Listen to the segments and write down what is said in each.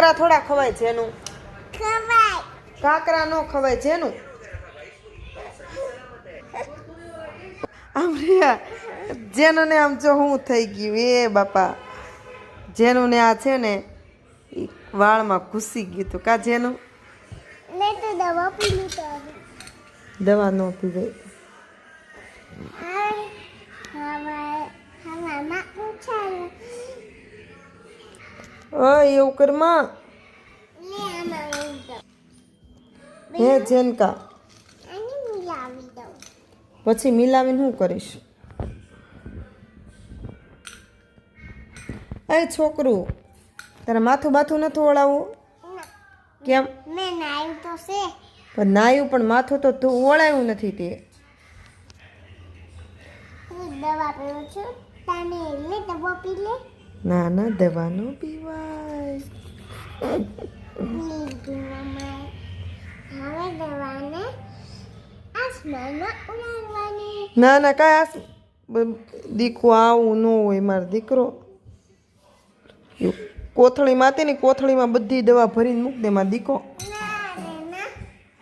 કાકરા થોડા ખવાય જેનું ખવાય. કાકરા નો ખવાય જેનું આમ રહ્યા. જેનું ને આમ જો હું થઈ ગયું એ બાપા. જેનું ને આ છે ને એ વાળમાં ઘૂસી ગયું હતું કા જેનું? તો દવા ન પીવાય. એવું કરમાં હે, જેનકા. પછી મિલાવીને શું કરીશ? એ છોકરું, તારે માથું બાથું નથી ઓળાવવું કેમ? મેં નાયું તો છે પણ નાયું પણ માથું તો તું ઓળાયું નથી તે. હું દવા પીવું છું. તને એટલે દવા પી લે ના ના દવાનો પીવાય ના ના કાંઈ દીકરો આવું ન હોય મારો દીકરો કોથળીમાં હતી ને કોથળીમાં બધી દવા ભરીને મૂક દે મારો દીકો ના રે ના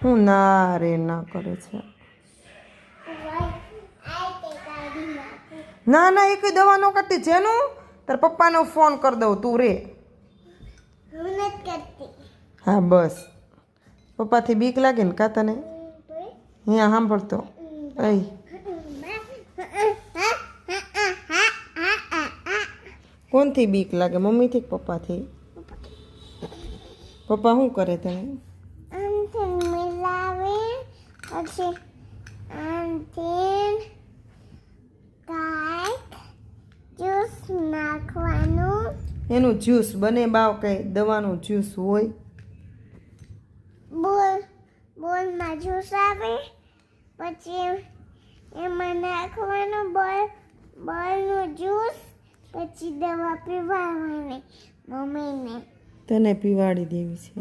હું ના રે ના કરે છે ના ના એક દવા ન કરતી જેનું તાર પપ્પાનો ફોન કરી દઉં તું રે. હું બસ. પપ્પાથી બીક લાગે ને કા તને? અહીંયા સાંભળતો. અહીં. કોનથી બીક લાગે? મમ્મીથી કે પપ્પાથી? પપ્પા શું કરે તને? આમથી મિલાવે પછી આમથી કાંઈક જ્યુસ નાખવાનું એનું જ્યુસ બને બાવ કઈ દવાનું જ્યુસ હોય. બોલ બોલમાં જ્યુસ આવે? પછી એમાં નાખવાનું બોલ બોલનું જ્યુસ પછી દવા પીવાની મમ્મીને. તને પીવાડી દેવી છે.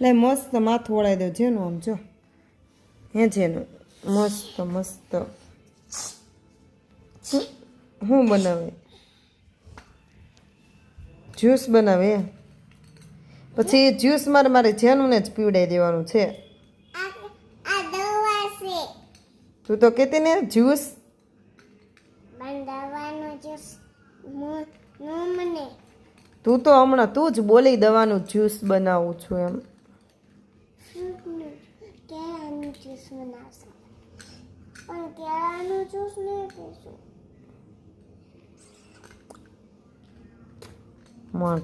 લે મસ્ત માથું વળાઈ દો જેનું આમ જો. હે જેનું? મસ્ત મસ્ત. હું શું બનાવે? જ્યુસ બનાવે? પછી જ્યુસ મારે મારે જેનુંને જ પીવડાવી દેવાનું છે. તું તો કહેતી ને જ્યુસ? તું તો હમણાં તું જ બોલી દવાનું જ્યુસ બનાવું છું એમ. કેળાનું જ્યુસ બનાવશે. પણ કેળાનું જ્યુસ નહીં પીશું more